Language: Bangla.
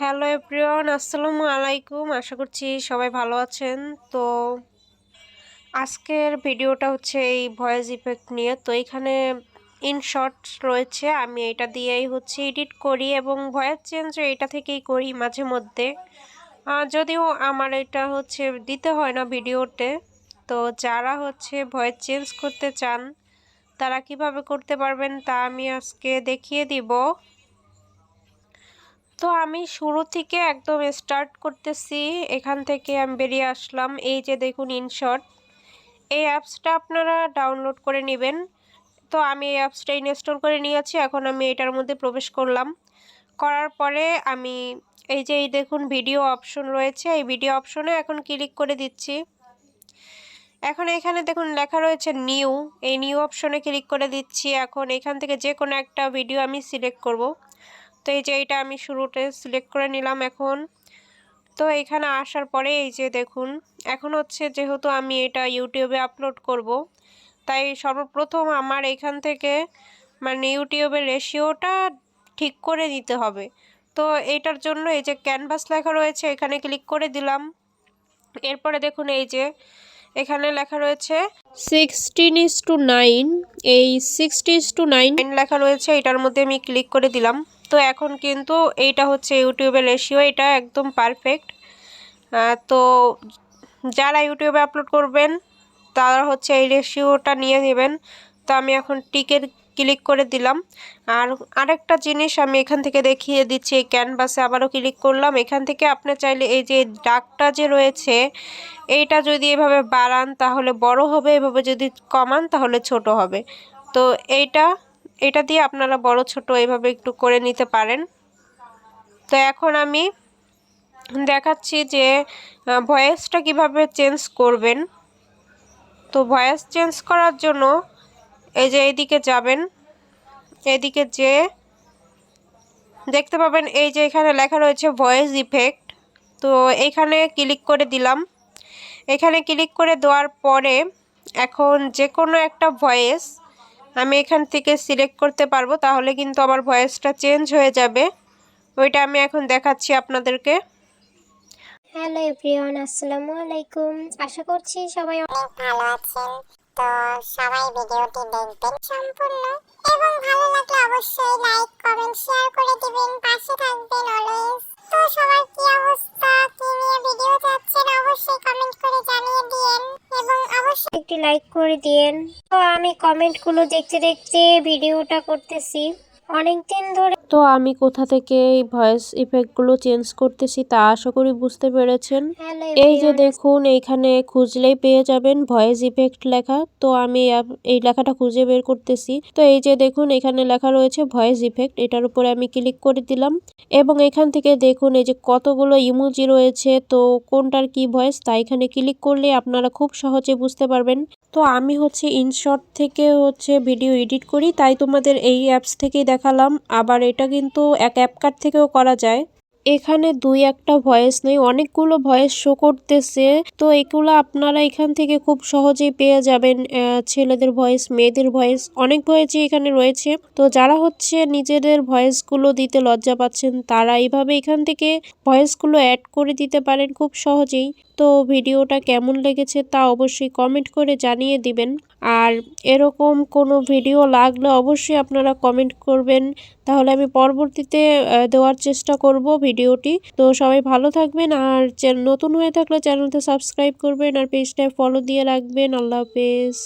হ্যালো এভরিওয়ান আসসালামু আলাইকুম আশা করছি সবাই ভালো আছেন। তো আজকের ভিডিওটা হচ্ছে এই ভয়েস ইফেক্ট নিয়ে। তো এখানে ইনশর্ট রয়েছে। আমি এটা দিয়েই হচ্ছে এডিট করি এবং ভয়েস চেঞ্জ এটা থেকেই করি মাঝে মধ্যে। যদিও আমার এটা হচ্ছে দিতে হয় না ভিডিওতে। তো যারা হচ্ছে ভয়েস চেঞ্জ করতে চান, তারা কীভাবে করতে পারবেন তা আমি আজকে দেখিয়ে দিব। তো আমি শুরু থেকে একদম স্টার্ট করতেছি। এখান থেকে আমি বেরিয়ে আসলাম। এই যে দেখুন ইনশর্ট এই অ্যাপসটা আপনারা ডাউনলোড করে নেবেন। তো আমি এই অ্যাপসটা ইনস্টল করে নিয়েছি। এখন আমি এটার মধ্যে প্রবেশ করলাম। করার পরে আমি এই যে এই দেখুন ভিডিও অপশন রয়েছে। এই ভিডিও অপশনে এখন ক্লিক করে দিচ্ছি। এখন এখানে দেখুন লেখা রয়েছে নিউ এই নিউ অপশনে ক্লিক করে দিচ্ছি। এখন এখান থেকে যে কোনো একটা ভিডিও আমি সিলেক্ট করব। তো এই যে এইটা আমি শুরুতে সিলেক্ট করে নিলাম এখন। তো এখানে আসার পরে এই যে দেখুন, এখন হচ্ছে যেহেতু আমি এটা ইউটিউবে আপলোড করব, তাই সর্বপ্রথম আমার এখান থেকে মানে ইউটিউবের রেশিওটা ঠিক করে নিতে হবে। তো এটার জন্য এই যে ক্যানভাস লেখা রয়েছে, এখানে ক্লিক করে দিলাম। এরপরে দেখুন এই যে এখানে লেখা রয়েছে সিক্সটিন ইস টু নাইন এই সিক্সটি ইস টু নাইন লেখা রয়েছে, এটার মধ্যে আমি ক্লিক করে দিলাম। তো এখন কিন্তু এইটা হচ্ছে ইউটিউবের রেশিও এটা একদম পারফেক্ট তো যারা ইউটিউবে আপলোড করবেন, তারা হচ্ছে এই রেশিওটা নিয়ে নেবেন। তো আমি এখন টিকের ক্লিক করে দিলাম। আর আরেকটা জিনিস আমি এখান থেকে দেখিয়ে দিচ্ছি, এই ক্যানভাসে আবারও ক্লিক করলাম। এখান থেকে আপনি চাইলে এই যে ডাকটা যে রয়েছে, এইটা যদি এভাবে বাড়ান, তাহলে বড় হবে, এভাবে যদি কমান, তাহলে ছোট হবে। তো এইটা এটা দিয়ে আপনারা বড়, ছোট এইভাবে একটু করে নিতে পারেন। তো এখন আমি দেখাচ্ছি যে ভয়েসটা কীভাবে চেঞ্জ করবেন। তো ভয়েস চেঞ্জ করার জন্য এই যে এইদিকে যাবেন এদিকে যে দেখতে পাবেন এই যে এখানে লেখা রয়েছে ভয়েস ইফেক্ট। তো এখানে ক্লিক করে দিলাম। এখানে ক্লিক করে দেওয়ার পরে এখন যে কোনো একটা ভয়েস আমি এখান থেকে সিলেক্ট করতে পারব তাহলে কিন্তু আমার ভয়েসটা চেঞ্জ হয়ে যাবে। ওইটা আমি এখন দেখাচ্ছি আপনাদেরকে। হ্যালো এভরিওয়ান আসসালামু আলাইকুম। আশা করছি সবাই অনেক ভালো আছেন। তো সবাই ভিডিওটি দেখবেন সম্পূর্ণ এবং ভালো লাগলে অবশ্যই লাইক কমেন্ট শেয়ার করে দিবেন। পাশে থাকবেন অলওয়েজ তো সবার কি অবস্থা? লাইক করে দিয়েন। তো আমি কমেন্টগুলো দেখতে দেখতে ভিডিওটা করতেছি। অনেকদিন ধরে তো আমি কোথা থেকে এই ভয়েস ইফেক্টগুলো চেঞ্জ করতেছি তা আশা করি বুঝতে পেরেছেন। এই যে দেখুন এইখানে খুঁজলেই পেয়ে যাবেন ভয়েস ইফেক্ট লেখা। তো আমি এই লেখাটা খুঁজে বের করতেছি। তো এই যে দেখুন এখানে লেখা রয়েছে ভয়েস ইফেক্ট এটার উপরে আমি ক্লিক করে দিলাম। এবং এখান থেকে দেখুন এই যে কতগুলো ইমোজি রয়েছে তো কোনটার কি ভয়েস তা এখানে ক্লিক করলে আপনারা খুব সহজে বুঝতে পারবেন। তো আমি হচ্ছে ইনশর্ট থেকে হচ্ছে ভিডিও এডিট করি, তাই তোমাদের এই অ্যাপস থেকেই দেখালাম। আবার এটা কিন্তু এক অ্যাপকার্ট থেকেও করা যায়। এখানে দুই একটা ভয়েস নেই, অনেকগুলো ভয়েস শো করতেছে। তো এগুলো আপনারা এখান থেকে খুব সহজেই পেয়ে যাবেন ছেলেদের ভয়েস মেয়েদের ভয়েস অনেক ভয়েসই এখানে রয়েছে। তো যারা হচ্ছে নিজেদের ভয়েসগুলো দিতে লজ্জা পাচ্ছেন, তারা এইভাবে এখান থেকে ভয়েসগুলো অ্যাড করে দিতে পারেন খুব সহজেই। তো ভিডিওটা কেমন লেগেছে তা অবশ্যই কমেন্ট করে জানিয়ে দিবেন। আর এরকম কোনো ভিডিও লাগলে অবশ্যই আপনারা কমেন্ট করবেন। তাহলে আমি পরবর্তীতে দেওয়ার চেষ্টা করব ভিডিওটি। তো সবাই ভালো থাকবেন আর নতুন হয়ে থাকলে চ্যানেলটা সাবস্ক্রাইব করবেন আর পেজটায় ফলো দিয়ে রাখবেন। আল্লাহ হাফেজ।